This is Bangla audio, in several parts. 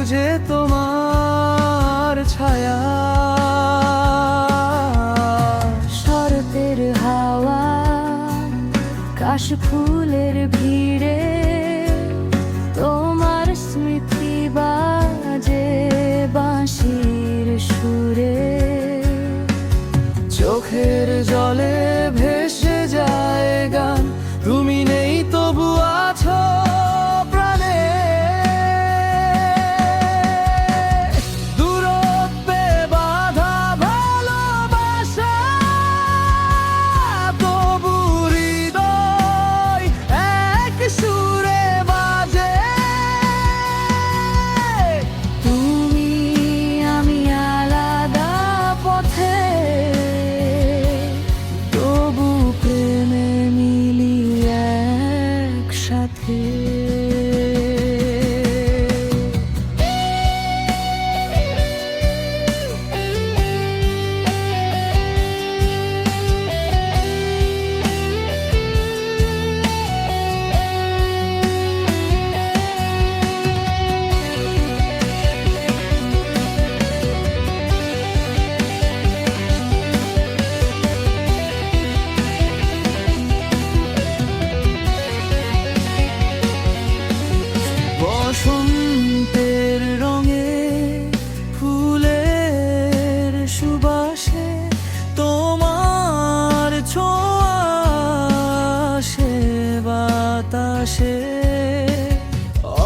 খুঁজে তোমার ছায়া। শরতের হাওয়া কাশ ফুলের ভিড়ে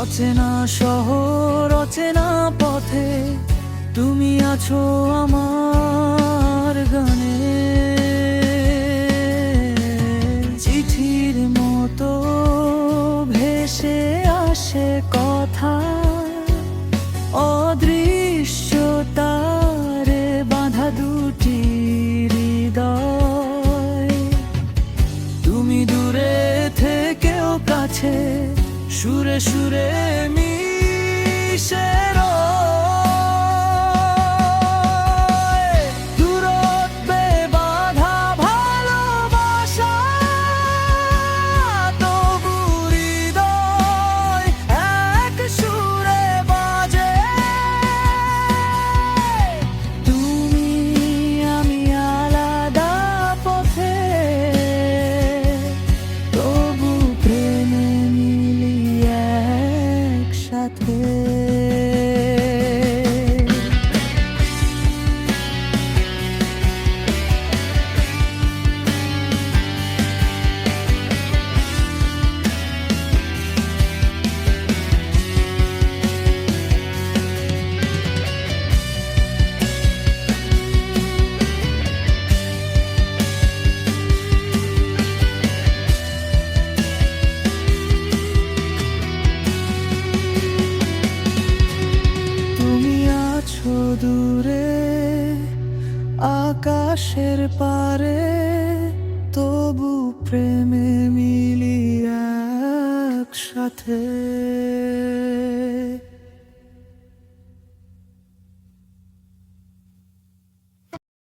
অচেনা শহর, অচেনা পথে তুমি আছো আমার গানে। চিঠির মতো ভেসে আসে কথা, অদৃশ্য তারে বাঁধা দুটি হৃদয়। তুমি দূরে থেকেও কাছে সুরে সুরে মিশে দূরে আকাশের পারে তবু প্রেমে মিলি একসাথে।